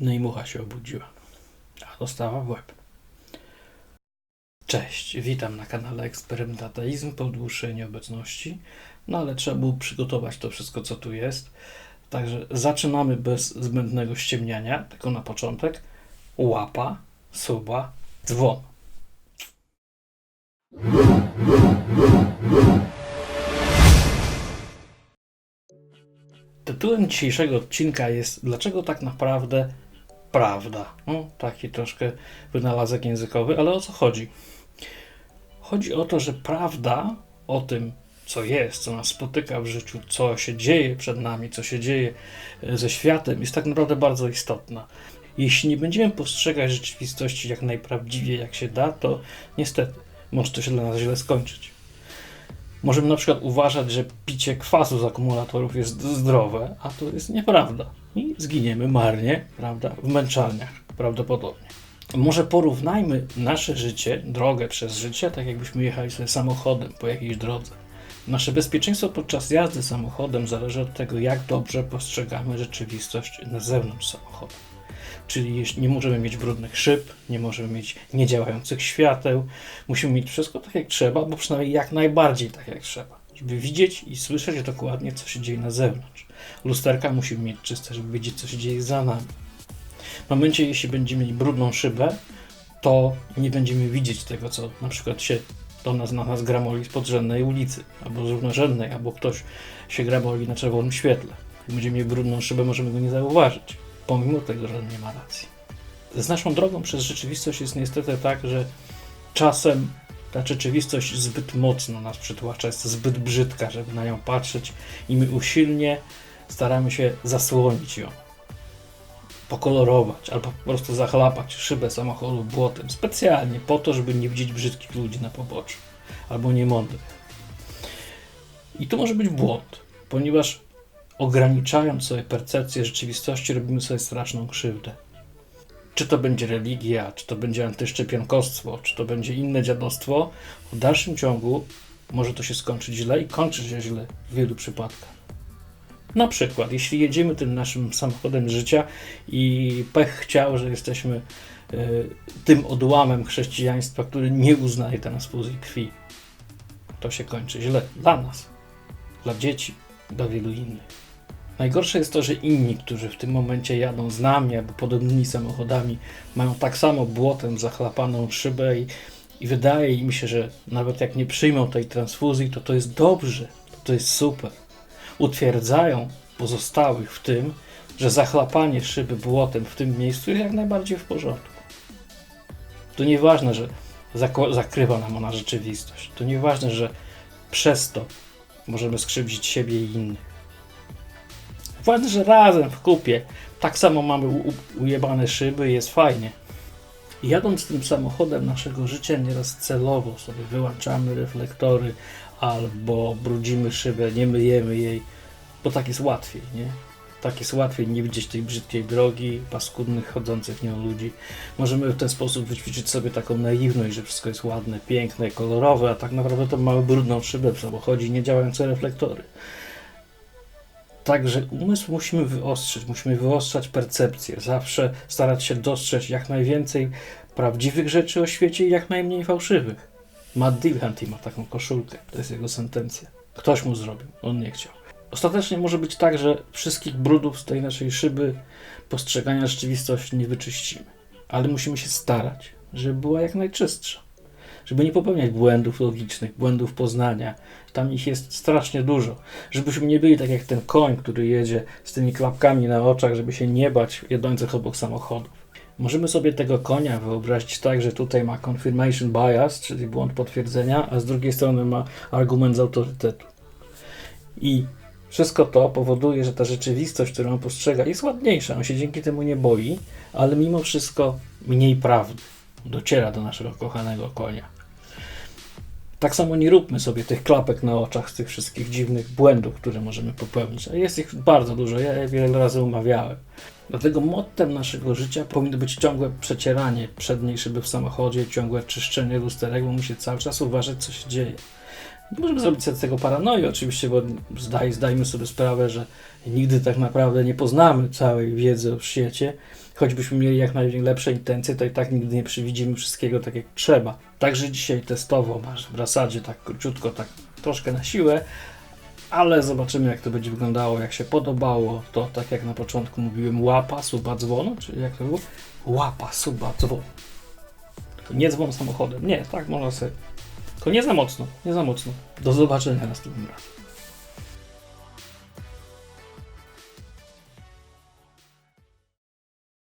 No i mucha się obudziła, a dostała w łeb. Cześć, witam na kanale Eksperymentateizm po dłuższej nieobecności. No ale trzeba było przygotować to wszystko, co tu jest. Także zaczynamy bez zbędnego ściemniania, tylko na początek łapa, suba, dzwon. Tytułem dzisiejszego odcinka jest Dlaczego tak naprawdę prawda? No, taki troszkę wynalazek językowy, ale o co chodzi? Chodzi o to, że prawda o tym, co jest, co nas spotyka w życiu, co się dzieje przed nami, co się dzieje e, ze światem, jest tak naprawdę bardzo istotna. Jeśli nie będziemy postrzegać rzeczywistości jak najprawdziwiej, jak się da, to niestety może to się dla nas źle skończyć. Możemy na przykład uważać, że picie kwasu z akumulatorów jest zdrowe, a to jest nieprawda. I zginiemy marnie, prawda, w męczarniach prawdopodobnie. Może porównajmy nasze życie, drogę przez życie, tak jakbyśmy jechali sobie samochodem po jakiejś drodze. Nasze bezpieczeństwo podczas jazdy samochodem zależy od tego, jak dobrze postrzegamy rzeczywistość na zewnątrz samochodu. Czyli jeśli nie możemy mieć brudnych szyb, nie możemy mieć niedziałających świateł, musimy mieć wszystko tak jak trzeba, bo przynajmniej jak najbardziej tak jak trzeba, żeby widzieć i słyszeć dokładnie, co się dzieje na zewnątrz. Lusterka musimy mieć czyste, żeby wiedzieć, co się dzieje za nami. W momencie, jeśli będziemy mieli brudną szybę, to nie będziemy widzieć tego, co na przykład się do nas, na nas gramoli z podrzędnej ulicy, albo z równorzędnej, albo ktoś się gramoli na czerwonym świetle. Jak będziemy mieli brudną szybę, możemy go nie zauważyć, pomimo tego, że nie ma racji. Z naszą drogą przez rzeczywistość jest niestety tak, że czasem ta rzeczywistość zbyt mocno nas przytłacza, jest zbyt brzydka, żeby na nią patrzeć i my usilnie staramy się zasłonić ją pokolorować albo po prostu zachlapać szybę samochodu błotem specjalnie po to, żeby nie widzieć brzydkich ludzi na poboczu albo niemądrych. I to może być błąd, ponieważ ograniczając sobie percepcję rzeczywistości, robimy sobie straszną krzywdę. Czy to będzie religia, czy to będzie antyszczepionkostwo, czy to będzie inne dziadostwo, w dalszym ciągu może to się skończyć źle i kończy się źle w wielu przypadkach. Na przykład, jeśli jedziemy tym naszym samochodem życia i pech chciał, że jesteśmy y, tym odłamem chrześcijaństwa, który nie uznaje transfuzji krwi, to się kończy źle dla nas, dla dzieci, dla wielu innych. Najgorsze jest to, że inni, którzy w tym momencie jadą z nami albo podobnymi samochodami, mają tak samo błotem zachlapaną szybę i, i wydaje im się, że nawet jak nie przyjmą tej transfuzji, to to jest dobrze, to, to jest super utwierdzają pozostałych w tym, że zachlapanie szyby błotem w tym miejscu jest jak najbardziej w porządku. To nieważne, że zakrywa nam ona rzeczywistość. To nieważne, że przez to możemy skrzywdzić siebie i innych. Ważne, że razem w kupie tak samo mamy ujebane szyby i jest fajnie. Jadąc tym samochodem naszego życia nieraz celowo sobie wyłączamy reflektory, albo brudzimy szybę, nie myjemy jej, bo tak jest łatwiej, nie? Tak jest łatwiej nie widzieć tej brzydkiej drogi, paskudnych, chodzących nią ludzi. Możemy w ten sposób wyćwiczyć sobie taką naiwność, że wszystko jest ładne, piękne, kolorowe, a tak naprawdę to mamy brudną szybę w samochodzie, nie działające reflektory. Także umysł musimy wyostrzyć, musimy wyostrzać percepcję, zawsze starać się dostrzec jak najwięcej prawdziwych rzeczy o świecie i jak najmniej fałszywych. Matt Dillhanty ma taką koszulkę, to jest jego sentencja. Ktoś mu zrobił, on nie chciał. Ostatecznie może być tak, że wszystkich brudów z tej naszej szyby postrzegania rzeczywistości nie wyczyścimy. Ale musimy się starać, żeby była jak najczystsza. Żeby nie popełniać błędów logicznych, błędów poznania. Tam ich jest strasznie dużo. Żebyśmy nie byli tak jak ten koń, który jedzie z tymi klapkami na oczach, żeby się nie bać jadących obok samochodów. Możemy sobie tego konia wyobrazić tak, że tutaj ma confirmation bias, czyli błąd potwierdzenia, a z drugiej strony ma argument z autorytetu. I wszystko to powoduje, że ta rzeczywistość, którą on postrzega, jest ładniejsza. On się dzięki temu nie boi, ale mimo wszystko mniej prawdy dociera do naszego kochanego konia. Tak samo nie róbmy sobie tych klapek na oczach tych wszystkich dziwnych błędów, które możemy popełnić. A jest ich bardzo dużo, ja je wiele razy umawiałem. Dlatego mottem naszego życia powinno być ciągłe przecieranie przedniej szyby w samochodzie, ciągłe czyszczenie lusterek, bo musi cały czas uważać, co się dzieje. Nie możemy zrobić sobie z tego paranoi oczywiście, bo zdaj, zdajmy sobie sprawę, że nigdy tak naprawdę nie poznamy całej wiedzy o świecie choćbyśmy mieli jak najlepsze intencje, to i tak nigdy nie przewidzimy wszystkiego tak jak trzeba. Także dzisiaj testowo masz w rasadzie tak króciutko, tak troszkę na siłę, ale zobaczymy jak to będzie wyglądało, jak się podobało. To tak jak na początku mówiłem, łapa, suba, dzwon, czyli jak to było? Łapa, suba, dzwon. Nie dzwon samochodem, nie, tak można sobie. To nie za mocno, nie za mocno. Do zobaczenia następnym razem.